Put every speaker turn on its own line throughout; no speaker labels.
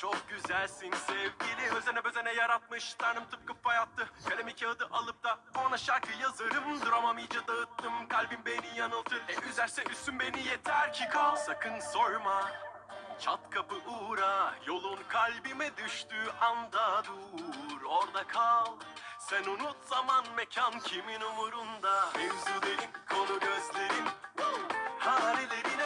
Çok güzelsin sevgili. Özene bezene yaratmış. Tanrım tıpkı fay attı. Kalemi kağıdı alıp da ona şarkı yazarım Duramam iyice dağıttım. Kalbim beni yanıltır. E üzerse üstün beni yeter ki kal. Sakın sorma. Çat kapı uğra. Yolun kalbime düştüğü anda dur. Orada kal. Sen unut zaman mekan kimin umurunda. Mevzu derin konu gözlerin. Hanelerine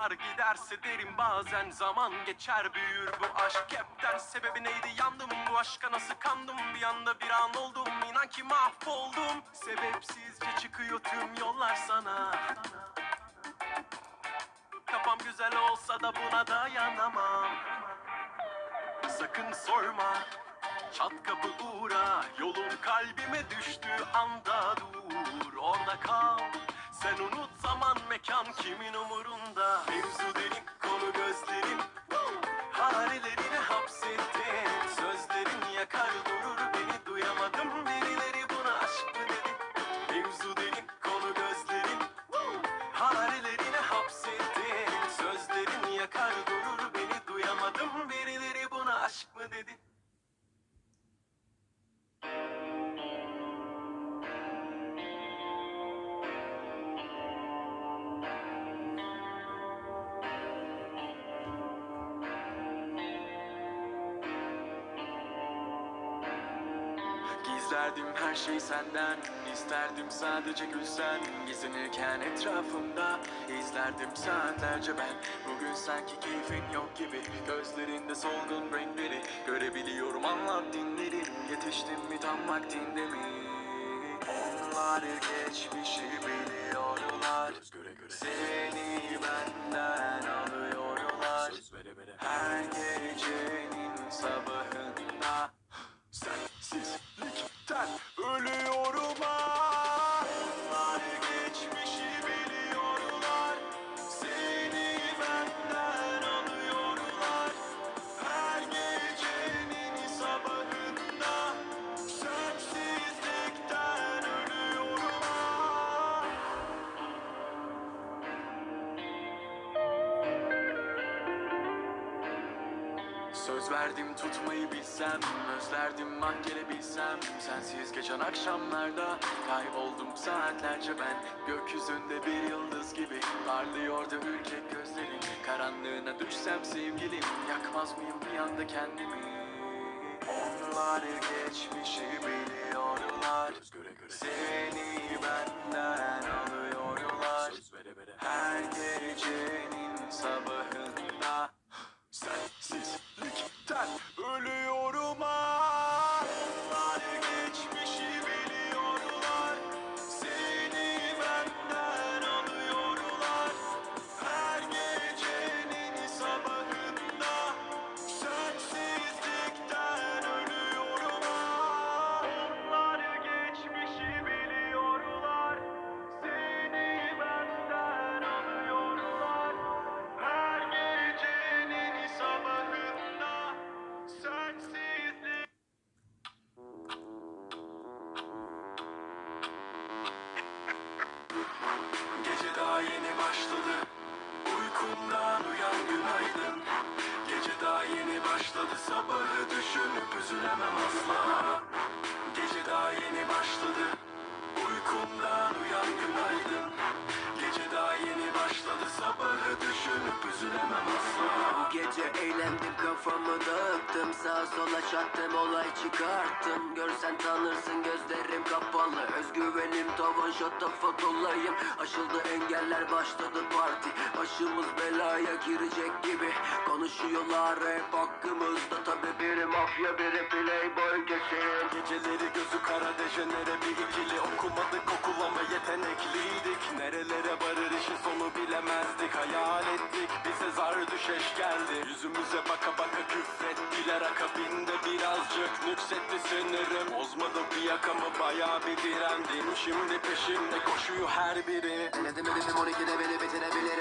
Kopar giderse derim bazen zaman geçer. Büyür bu aşk. Hepten sebebi neydi? Yandım bu aşka. Nasıl kandım? Bir anda bir an oldum. İnan ki mahvoldum. Sebepsizce çıkıyor tüm yollar sana. Kafam güzel olsa da buna dayanamam. Sakın sorma. Çat kapı uğra. Yolun kalbime düştüğü anda dur. Orada kal Sen unut zaman mekan kimin umurunda? Mevzu Gizlerdim her şey senden. İsterdim sadece gülsen. Gezinirken etrafımda izlerdim saatlerce ben. Bugün sanki keyfin yok gibi. Gözlerinde solgun renkleri Görebiliyorum. Anlat dinlerim Yetiştim mi tam vaktinde mi? Onlar geçmişi biliyorlar. Göre göre. Seni benden alıyorlar. Her gecenin sabahında. Sensizlikten Söz verdim tutmayı bilsem Özlerdim bak gelebilsem. Sensiz geçen akşamlarda Kayboldum saatlerce ben. Gökyüzünde bir yıldız gibi Parlıyordu ürkek gözlerin Karanlığına düşsem sevgilim Yakmaz mıyım bir anda kendimi? Onlar geçmişi biliyorlar. Seni benden alıyorlar günaydın Gece daha yeni başladı sabahı düşünüp üzülemem asla. Gece daha yeni başladı Uykumdan uyan günaydın. Gece daha yeni başladı sabahı düşünüp üzülemem asla
gece eğlendim kafamı dağıttım. Sağa sola çattım olay çıkarttım. Görsen tanırsın gözlerim kapalı. Özgüvenim tavan şatafat olayım. Aşıldı engeller başladı parti. Başımız belaya girecek gibi. Konuşuyorlar hep hakkımızda. Tabi biri mafya biri playboy
düşeş geldi. Yüzümüze baka baka küfrettiler. Akabinde birazcık nüksetti sinirim. Bozmadı bir yakamı bayağı bir direndim Şimdi peşimde koşuyor her biri.
Denedim edelim 12'de beni bitirebilir